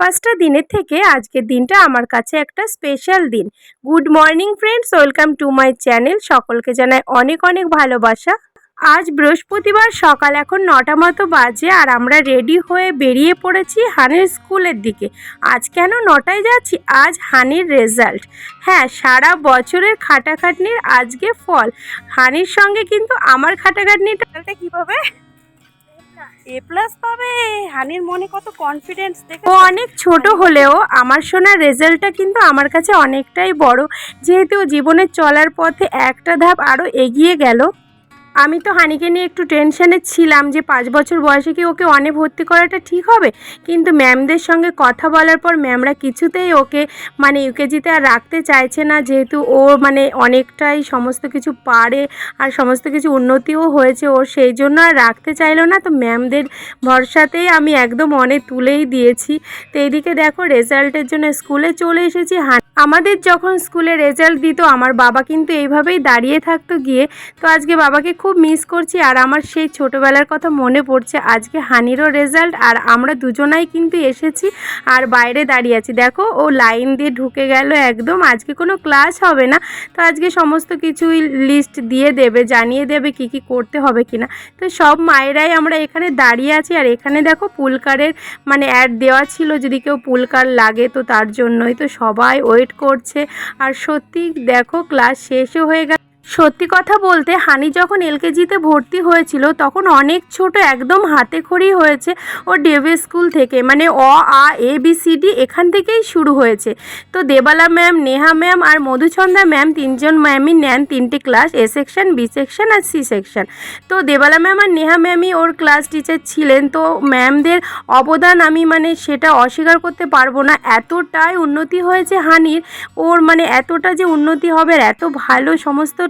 পাঁচটা দিনের থেকে আজকের দিনটা আমার কাছে একটা স্পেশাল দিন। Good morning friends welcome to my channel সকলকে জানাই অনেক অনেক ভালোবাসা। আজ বৃহস্পতিবার সকাল এখন নটা মতো বাজে আর আমরা রেডি হয়ে বেরিয়ে পড়েছি হানির স্কুলের দিকে। আজ কেন নটায় যাচ্ছি? আজ হানির রেজাল্ট হ্যাঁ সারা বছরের খাটাখাটনির আজকে ফল। হানির সঙ্গে কিন্তু আমার খাটাখাটনিটা কীভাবে এ প্লাস পাবে। হানির মনে কত কনফিডেন্স দেখে ও অনেক ছোট হলেও আমার শোনার রেজাল্টটা কিন্তু আমার কাছে অনেকটাই বড়। যেহেতু ও জীবনে চলার পথে একটা ধাপ আরও এগিয়ে গেল আমি তো হানিকে নিয়ে একটু টেনশানে ছিলাম যে পাঁচ বছর বয়সে কি ওকে অনে ভর্তি করাটা ঠিক হবে? কিন্তু ম্যামদের সঙ্গে কথা বলার পর ম্যামরা কিছুতেই ওকে মানে ইউকেজিতে আর রাখতে চাইছে না, যেহেতু ও মানে অনেকটাই সমস্ত কিছু পারে আর সমস্ত কিছু উন্নতিও হয়েছে ওর সেই জন্য আর রাখতে চাইলো না। তো ম্যামদের ভরসাতেই আমি একদম অনেক তুলেই দিয়েছি। তো এইদিকে দেখো রেজাল্টের জন্য স্কুলে চলে এসেছি। আমাদের যখন স্কুলে রেজাল্ট দিত, আমার বাবা কিন্তু এইভাবেই দাঁড়িয়ে থাকতো গিয়ে। তো আজকে বাবাকে খুব মিস করছি আর আমার সেই ছোটোবেলার কথা মনে পড়ছে। আজকে হানিরও রেজাল্ট আর আমরা দুজনাই কিন্তু এসেছি আর বাইরে দাঁড়িয়ে আছি। দেখো, ও লাইন দিয়ে ঢুকে গেল একদম। আজকে কোনো ক্লাস হবে না। তো আজকে সমস্ত কিছুই লিস্ট দিয়ে দেবে, জানিয়ে দেবে কি কি করতে হবে কিনা। তো সব মায়েরাই আমরা এখানে দাঁড়িয়ে আছি আর এখানে দেখো পুলকারের মানে অ্যাড দেওয়া ছিল। যদি কেউ পুলকার লাগে তো তার জন্যই। তো সবাই ওয়েট করছে। আর সত্যি দেখো ক্লাস শেষও হয়ে গেল সত্যি কথা বলতে, হানি যখন এলকেজিতে ভর্তি হয়েছিল, তখন অনেক ছোট একদম হাতে খড়ি হয়েছে ও ডেভে স্কুল থেকে মানে অ, আ, এ, বি, সি, ডি এখান থেকেই শুরু হয়েছে। তো দেবালা ম্যাম, নেহা ম্যাম আর মধুচন্দ্রা ম্যাম তিনজন ম্যামই নেন তিনটে class, A section, B section R C section. তো দেবালা ম্যাম আর নেহা ম্যামই ওর ক্লাস টিচার ছিলেন, তো ম্যামদের অবদান আমি মানে সেটা অস্বীকার করতে পারব না। এতটাই উন্নতি হয়েছে হানির, ওর মানে এতটা যে উন্নতি হবে এত ভালো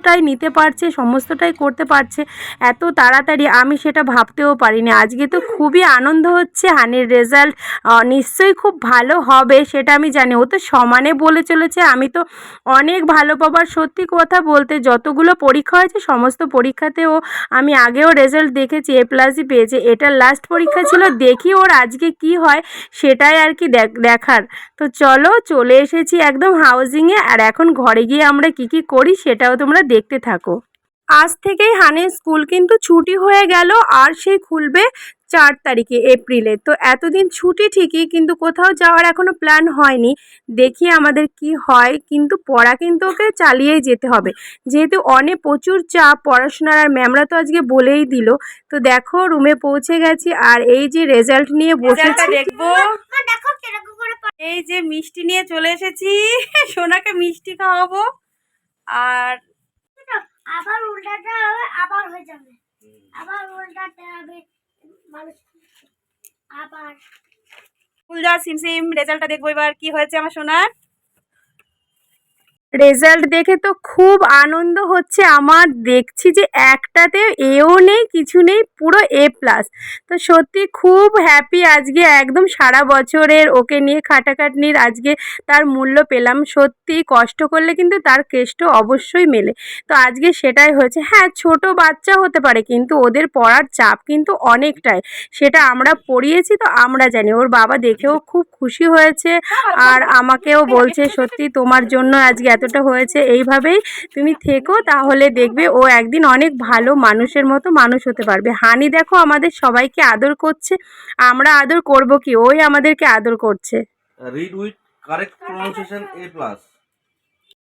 সমস্তটাই নিতে পারছে, সমস্তটাই করতে পারছে, এত তাড়াতাড়ি আমি সেটা ভাবতেও পারিনি। আজকে তো খুবই আনন্দ হচ্ছে, হানির রেজাল্ট নিশ্চয়ই খুব ভালো হবে সেটা আমি জানি। ও তো সমানে বলে চলেছে, আমি তো অনেক ভালো পাবার সত্যি কথা বলতে যতগুলো পরীক্ষা হয়েছে, সমস্ত পরীক্ষাতেও আমি আগেও রেজাল্ট দেখেছি এ প্লাসই পেয়েছে। এটা লাস্ট পরীক্ষা ছিল, দেখি ওর আজকে কি হয়, সেটাই আর কি দেখ- দেখার। তো চলো, চলে এসেছি একদম হাউজিংয়ে আর এখন ঘরে গিয়ে আমরা কি কি করি সেটাও তোমরা দেখতে থাকো। আজ থেকেই হানের স্কুল কিন্তু ছুটি হয়ে গেল আর সেই খুলবে চার তারিখে এপ্রিলে। তো এতদিন ছুটি ঠিকই কিন্তু কোথাও যাওয়ার এখনও প্ল্যান হয়নি। দেখি আমাদের কি হয় কিন্তু পড়া কিন্তু ওকে চালিয়েই যেতে হবে। যেহেতু অনেক প্রচুর চাপ পড়াশোনার আর ম্যামরা তো আজকে বলেই দিল। তো দেখো রুমে পৌঁছে গেছি আর এই যে রেজাল্ট নিয়ে বসেছি। দেখব। এই যে মিষ্টি নিয়ে চলে এসেছি। সোনাকে মিষ্টি খাওয়াবো। আর আবার উল্টাতে হবে আবার হয়ে যাবে। আবার উল্টাতে হবে মানুষ আবার। ফুলজা সিমসিম রেজাল্টটা দেখব এবার। কি হয়েছে আমার সোনার রেজাল্ট দেখে তো খুব আনন্দ হচ্ছে আমার। দেখছি যে একটাতে এও নেই কিছু নেই পুরো এ প্লাস তো সত্যি খুব হ্যাপি আজকে একদম সারা বছরের ওকে নিয়ে খাটাখাটনির আজকে তার মূল্য পেলাম। সত্যি কষ্ট করলে কিন্তু তার কেষ্ট অবশ্যই মেলে। তো আজকে সেটাই হয়েছে হ্যাঁ ছোট বাচ্চা হতে পারে কিন্তু ওদের পড়ার চাপ কিন্তু অনেকটাই। সেটা আমরা পড়িয়েছি তো আমরা জানি। ওর বাবা দেখেও খুব খুশি হয়েছে আর আমাকেও বলছে সত্যি তোমার জন্য আজকে এতটা হয়েছে এইভাবেই তুমি থেকো তাহলে দেখবে ও একদিন অনেক ভালো মানুষের মতো মানুষ হতে পারবে। হানি দেখো আমাদের সবাইকে আদর করছে আমরা আদর করব কি? ওই আমাদেরকে আদর করছে। Read with correct pronunciation A plus.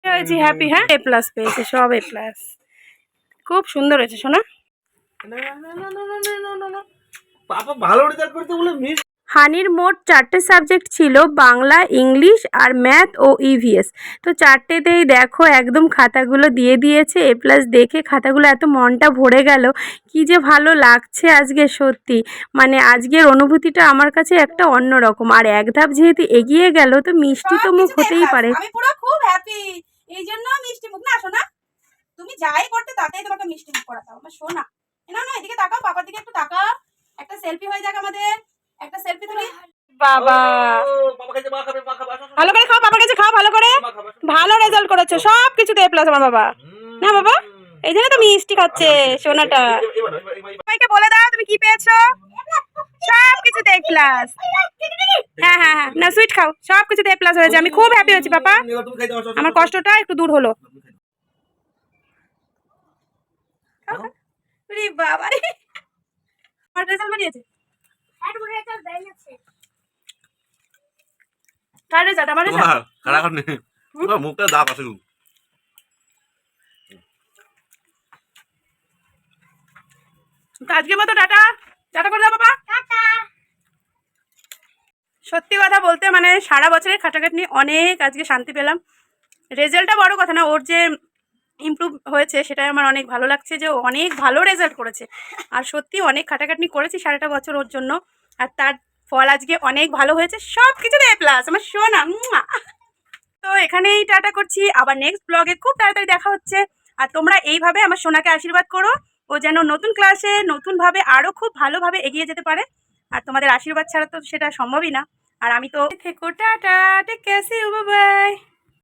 হয়েছি হ্যাপি হ্যাঁ? এ প্লাস পেয়েছে সব এ প্লাস খুব সুন্দর হয়েছে সোনা পাপা ভালো রেজাল্ট করতে বলে মিস হানির মোট চারটে সাবজেক্ট ছিল বাংলা ইংলিশ আর ম্যাথ ও ইভিএস তো চারটেতেই দেখো একদম খাতাগুলো দিয়ে দিয়েছে এ প্লাস দেখে খাতাগুলো এত মনটা ভরে গেল কি যে ভালো লাগছে আজকে সত্যি। মানে আজকের অনুভূতিটা আমার কাছে একটা অন্য রকম। আর এক ধাপ যেহেতু এগিয়ে গেল তো মিষ্টি তো মুখ হতেই পারে। আমি পুরো খুব হ্যাপি এই জন্য মিষ্টি মুখ না সোনা তুমি যাই করতে তাতেই তোমাকে মিষ্টি মুখ করাতাম আমার সোনা না না এদিকে তাকাও পাপার দিকে একটু তাকাও। একটা সেলফি হয়ে যাক আমাদের। একটা সেলফি তুলি? বাবা। বাবা কাছে মা খাবে মা খাবে আসো, আসো, ভালো করে খাও বাবার কাছে খাও ভালো করে। ভালো রেজাল্ট করেছ সব কিছুতে এ প্লাস আমার বাবা। না বাবা? এই জন্য তো মিষ্টি খাচ্ছে সোনাটা। সবাইকে বলে দাও তুমি কি পেয়েছ? সব কিছুতে এ প্লাস হ্যাঁ হ্যাঁ হ্যাঁ। না সুইট খাও। সব কিছুতে এ প্লাস হয়েছে। আমি খুব হ্যাপি হয়েছি পাপা। আসো। আমার কষ্টটা একটু দূর হলো। বাবা রে আমার রেজাল্ট বেরিয়েছে। কার রেজাল্ট আমার রেজাল্ট তোমার খারাপ নেই মুখটা দাপ আছে তো আজকের মতো টাটা। টাটা করে দাও বাবা। টাটা। সত্যি কথা বলতে মানে সারা বছরের খাটাখাটনি অনেক আজকে শান্তি পেলাম। রেজাল্টটা বড় কথা না ওর যে ইমপ্রুভ হয়েছে, সেটাই আমার অনেক ভালো লাগছে যে অনেক ভালো রেজাল্ট করেছে। আর সত্যি অনেক খাটাখাটনি করেছি সারাটা বছর ওর জন্য। আর তার ফল আজকে অনেক ভালো হয়েছে সব কিছুতে প্লাস আমার শোনা তো এখানেই টাটা করছি, আবার নেক্সট ব্লগে খুব তাড়াতাড়ি দেখা হচ্ছে। আর তোমরা এইভাবে আমার সোনাকে আশীর্বাদ করো, ও যেন নতুন ক্লাসে নতুনভাবে আরও খুব ভালোভাবে এগিয়ে যেতে পারে। আর তোমাদের আশীর্বাদ ছাড়া তো সেটা সম্ভবই না। আর আমি তো থেকো, tata take care see by